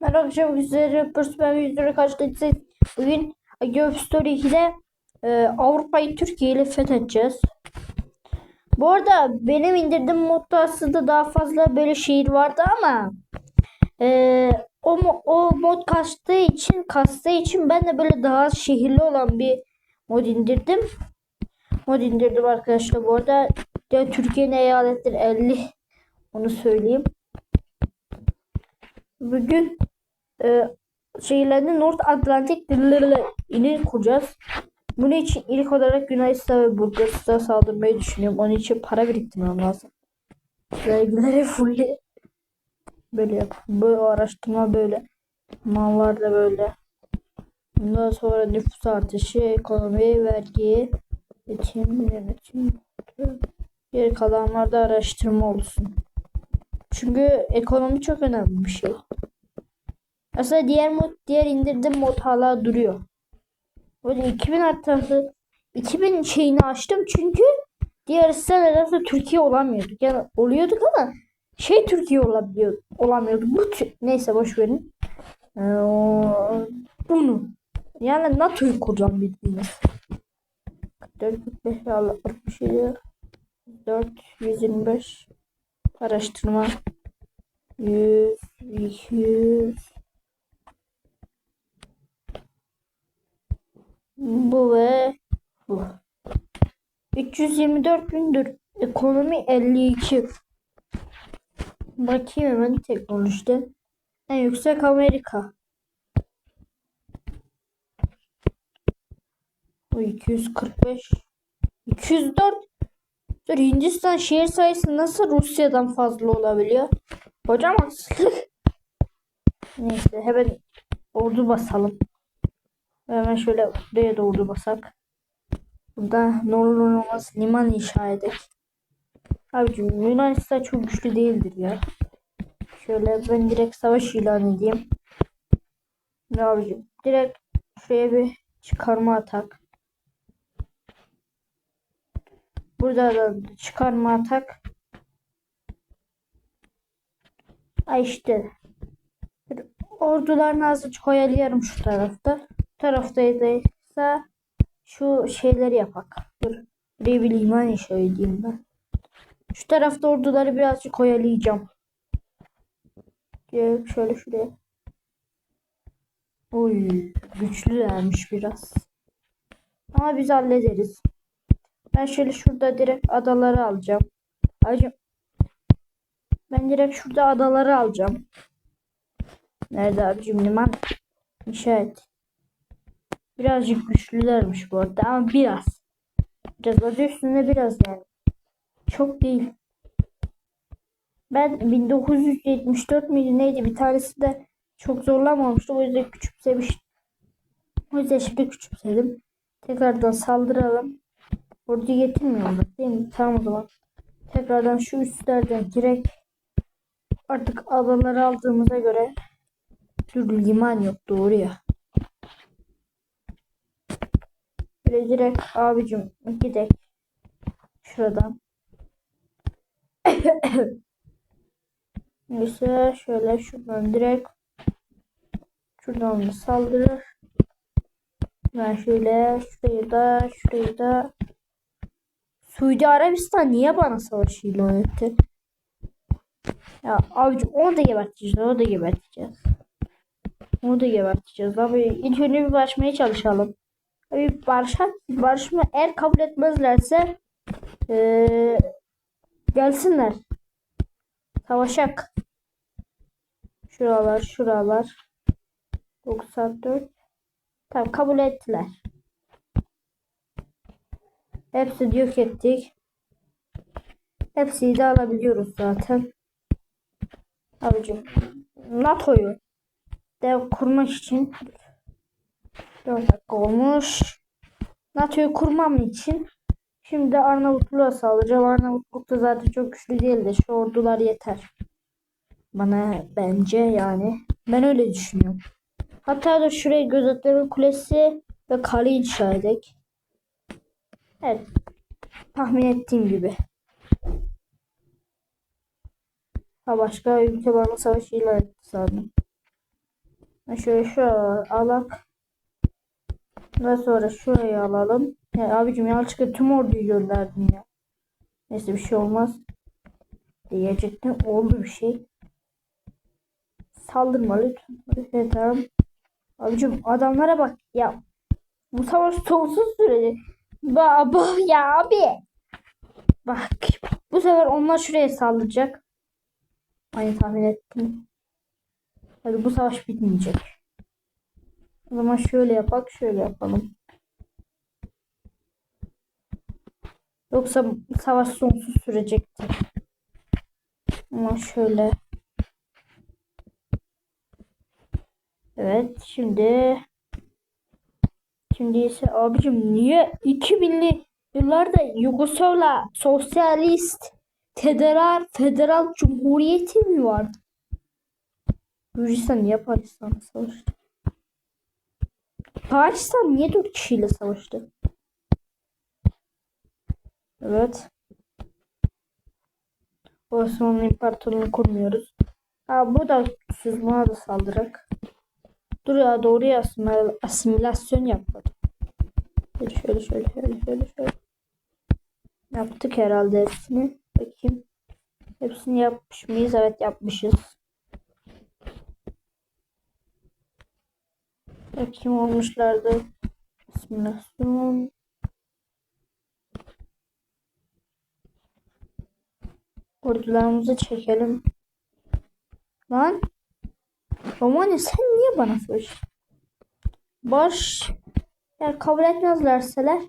Merhaba akşam üzere Pırsmen yüzüne karşılaştık. Bugün Agio Story 2'de e, Avrupa'yı Türkiye ile fethedeceğiz. Bu arada benim indirdiğim modda aslında daha fazla böyle şehir vardı ama e, o, o mod kastığı için kastığı için ben de böyle daha şehirli olan bir mod indirdim. Mod indirdim arkadaşlar bu arada. Türkiye'nin eyaletleri 50 onu söyleyeyim. Bugün e, şehirlerinde North Atlantik ini kuracağız. Bunun için ilk olarak Yunanistan ve Bulgaristan'a saldırmayı düşünüyorum. Onun için para biriktirmem lazım. Vergileri full böyle yap. Bu araştırma böyle. Mallar da böyle. Bundan sonra nüfus artışı, ekonomi, vergi, üretim, yönetim. Geri kalanlarda araştırma olsun. Çünkü ekonomi çok önemli bir şey. Aslında diğer mod, diğer indirdiğim mod hala duruyor. Böyle 2000 haritası 2000 şeyini açtım çünkü diğer sitelerde Türkiye olamıyorduk. Yani oluyorduk ama şey Türkiye olabiliyor, olamıyorduk. Bu neyse boş verin. Ee, bunu. Yani NATO'yu kuracağım bildiğiniz. 44, 45, 67, 4, 125 araştırma 100, 200 Bu ve bu. 324 gündür. Ekonomi 52. Bakayım hemen teknolojide. En yüksek Amerika. Bu 245. 204. Dur Hindistan şehir sayısı nasıl Rusya'dan fazla olabiliyor? Hocam haksızlık. Neyse hemen ordu basalım. Hemen şöyle buraya doğru basak. Burada ne olur olmaz liman inşa edek. Abicim Yunanistan çok güçlü değildir ya. Şöyle ben direkt savaş ilan edeyim. Ne abicim direkt şuraya bir çıkarma atak. Burada da çıkarma atak. Ay işte. Ordularını azıcık oyalayalım şu tarafta. Bu tarafta ise şu şeyleri yapak. Dur. Buraya bir liman inşa edeyim ben. Şu tarafta orduları birazcık oyalayacağım. Şöyle şuraya. Oy, güçlülermiş biraz. Ama biz hallederiz. Ben şöyle şurada direkt adaları alacağım. Hacım. Ben direkt şurada adaları alacağım. Nerede abicim liman? İnşa et. Birazcık güçlülermiş bu arada ama biraz. Biraz adı üstünde biraz yani. Çok değil. Ben 1974 miydi neydi bir tanesi de çok zorlamamıştı. O yüzden küçümsemiştim. O yüzden şimdi küçümsedim. Tekrardan saldıralım. Ordu getirmiyorlar değil mi? Tamam o zaman. Tekrardan şu üstlerden direkt artık adaları aldığımıza göre Dur liman yok doğru ya. Böyle direkt abicim gidelim. Şuradan. Neyse şöyle şuradan direkt şuradan da saldırır. Ben şöyle şurayı da şurayı da Suudi Arabistan niye bana savaş ilan etti? Ya abicim onu da geberteceğiz, onu da geberteceğiz. Onu da geberteceğiz. Abi ilk önce bir barışmaya çalışalım. Abi barışak, barışma eğer kabul etmezlerse eee, gelsinler. Savaşak. Şuralar, şuralar. 94. Tamam kabul ettiler. Hepsini yok ettik. Hepsini de alabiliyoruz zaten. Abicim NATO'yu dev kurmak için 4 dakika olmuş. NATO'yu kurmam için şimdi Arnavutluğa saldıracağım. Arnavutluk da zaten çok güçlü değil de şu ordular yeter. Bana bence yani. Ben öyle düşünüyorum. Hatta da şuraya gözetleme kulesi ve kale inşa edek. Evet. Tahmin ettiğim gibi. Ha başka ülke bana savaş ilan etti sandım. Ha, Şöyle şu alak. Daha sonra şurayı alalım. Ya abicim yanlışlıkla tüm orduyu gönderdim ya. Neyse bir şey olmaz. Diyecektim. Oldu bir şey. Saldırma lütfen. Evet tamam. Abicim adamlara bak ya. Bu savaş sonsuz süreli. Baba ya abi. Bak bu sefer onlar şuraya saldıracak. Aynı tahmin ettim. Hadi bu savaş bitmeyecek. O zaman şöyle yapak, şöyle yapalım. Yoksa savaş sonsuz sürecekti. Ama şöyle. Evet, şimdi şimdi ise abicim niye 2000'li yıllarda Yugoslavya Sosyalist Federal Federal Cumhuriyeti mi vardı? Gürcistan niye Pakistan'la savaştı? Pakistan niye dört kişiyle savaştı? Evet. Osmanlı İmparatorluğu'nu kurmuyoruz. Ha bu da siz buna da saldırak. Dur ya doğru ya asimil- asimilasyon yapmadım. Şöyle şöyle şöyle şöyle şöyle şöyle. Yaptık herhalde hepsini. Bakayım. Hepsini yapmış mıyız? Evet yapmışız. Bakayım olmuşlardı. Asimilasyon. Ordularımızı çekelim. Lan. Romanya sen niye bana savaş? Barış. Yani kabul etmezlerseler.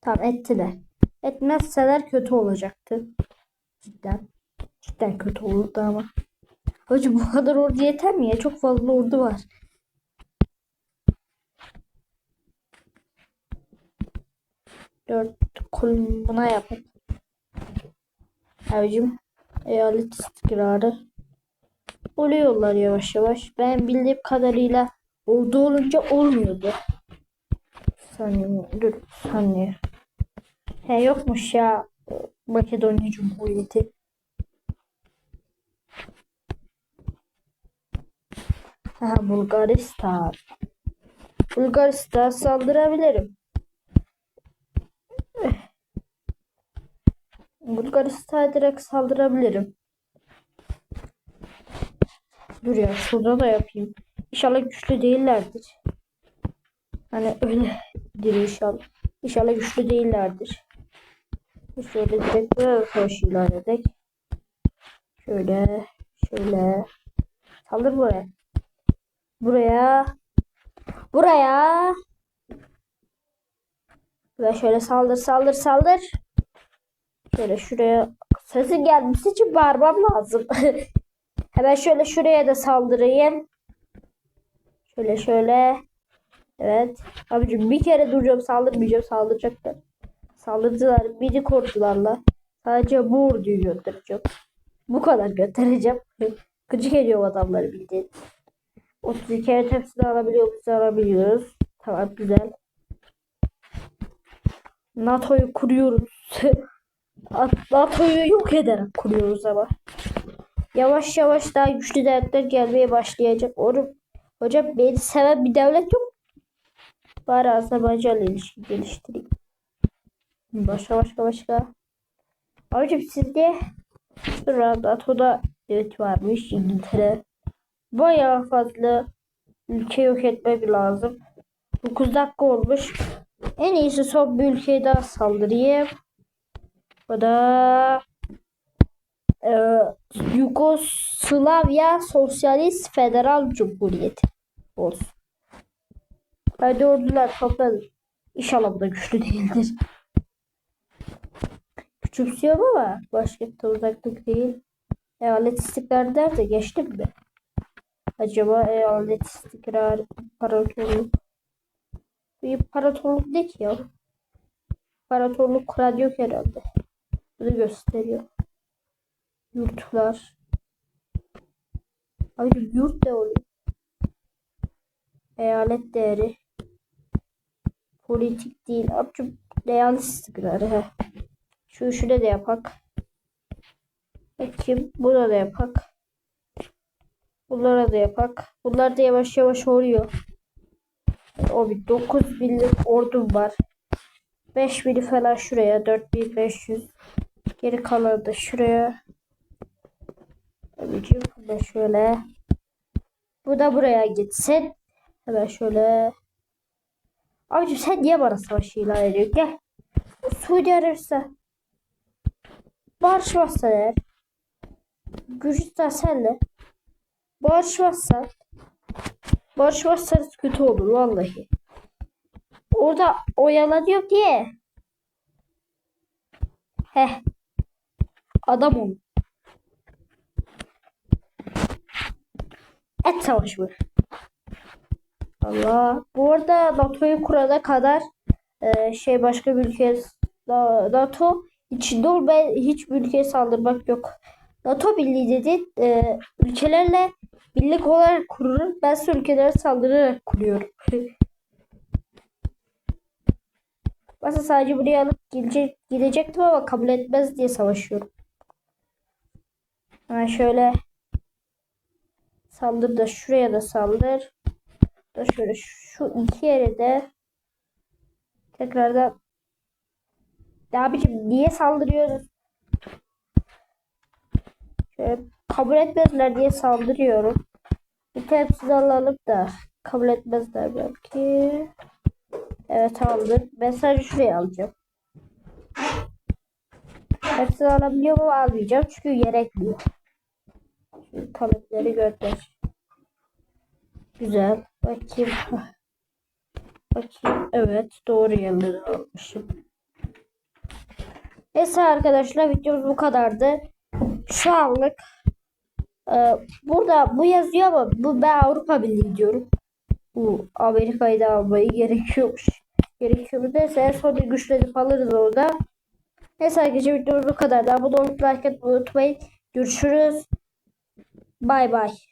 Tamam ettiler. Etmezseler kötü olacaktı. Cidden. Cidden kötü olurdu ama. Hacı bu kadar ordu yeter mi ya? Çok fazla ordu var. Dört kolun buna yapın. Abicim eyalet istikrarı oluyorlar yavaş yavaş. Ben bildiğim kadarıyla ordu olunca olmuyordu. Saniye dur saniye. He yokmuş ya Makedonya Cumhuriyeti. Ha Bulgaristan. Bulgaristan saldırabilirim. Bulgaristan'a direkt saldırabilirim. Dur ya şurada da yapayım. İnşallah güçlü değillerdir. Hani öyledir inşallah. İnşallah güçlü değillerdir. Şöyle direkt böyle savaş ilan edek. Şöyle, şöyle. Saldır buraya. Buraya. Buraya. Ve şöyle saldır, saldır, saldır. Şöyle şuraya sesi gelmesi için bağırmam lazım. Hemen şöyle şuraya da saldırayım. Şöyle şöyle. Evet. Abicim bir kere duracağım saldırmayacağım saldıracaklar. Saldırdılar biri korkularla. Sadece bu orduyu göndereceğim. Bu kadar göndereceğim. Gıcık ediyor adamları bildiğin. 32 kere hepsini alabiliyor muyuz? Alabiliyoruz. Tamam güzel. NATO'yu kuruyoruz. NATO'yu yok ederek kuruyoruz ama. Yavaş yavaş daha güçlü devletler gelmeye başlayacak. Oğlum, hocam beni seven bir devlet yok. Bari Azerbaycan'la ilişki geliştireyim. Başka başka başka. Abicim sizde NATO'da evet varmış İngiltere. Bayağı fazla ülke yok etmek lazım. 9 dakika olmuş. En iyisi son bir ülkeye daha saldırayım. O da e, Yugoslavya Sosyalist Federal Cumhuriyeti olsun. Hadi ordular toplanın. İnşallah bu da güçlü değildir. Küçümsüyorum ama başkente uzaklık değil. Eyalet istikrar der de geçtim mi? Acaba eyalet istikrar imparatorluk bir imparatorluk ne ki ya? İmparatorluk kuran yok herhalde. Bunu gösteriyor. Yurtlar. Abi yurt ne oluyor? Eyalet değeri. Politik değil. Abicim eyalet istikrarı. He. Şu şurada da yapak. Bakayım. Burada da yapak. Bunlara da yapak. Bunlar da yavaş yavaş oluyor. O bir 9 binlik ordum var. 5 bini falan şuraya. 4500. Geri kalanı da şuraya. Abicim bu da şöyle. Bu da buraya gitsin. Hemen şöyle. Abicim sen niye bana savaş ilan ediyorsun? Gel. Suudi Arabistan. Barışmazsa eğer. Gürcistan senle. Barışmazsan. Barışmazsanız kötü olur vallahi. Orada oyalanıyor diye. Heh. Adam ol. Et savaşı bu. Allah. Bu arada NATO'yu kurana kadar e, şey başka bir ülke Na- NATO içinde ol ben hiçbir ülkeye saldırmak yok. NATO birliği dedi e, ülkelerle birlik olarak kurulur. Ben ise ülkelere saldırarak kuruyorum. Aslında sadece buraya alıp gidecek, gidecektim ama kabul etmez diye savaşıyorum. Hemen şöyle saldır da şuraya da saldır. Da şöyle şu iki yere de tekrardan ya abicim niye saldırıyoruz? Şöyle kabul etmezler diye saldırıyorum. Bir tepsi alalım da kabul etmezler belki. Evet aldım. Ben sadece şuraya alacağım. Hepsini alabiliyorum ama almayacağım çünkü gerekmiyor. Şu talepleri gönder. Güzel. Bakayım. Bakayım. Evet. Doğru yerleri almışım. Neyse arkadaşlar videomuz bu kadardı. Şu anlık e, burada bu yazıyor ama bu ben Avrupa Birliği diyorum. Bu Amerika'yı da almayı gerekiyormuş. Gerekiyor. Neyse en sonunda güçlenip alırız orada. Neyse arkadaşlar videomuz bu kadar. Abone olup like atmayı unutmayın. Görüşürüz. Bay bay.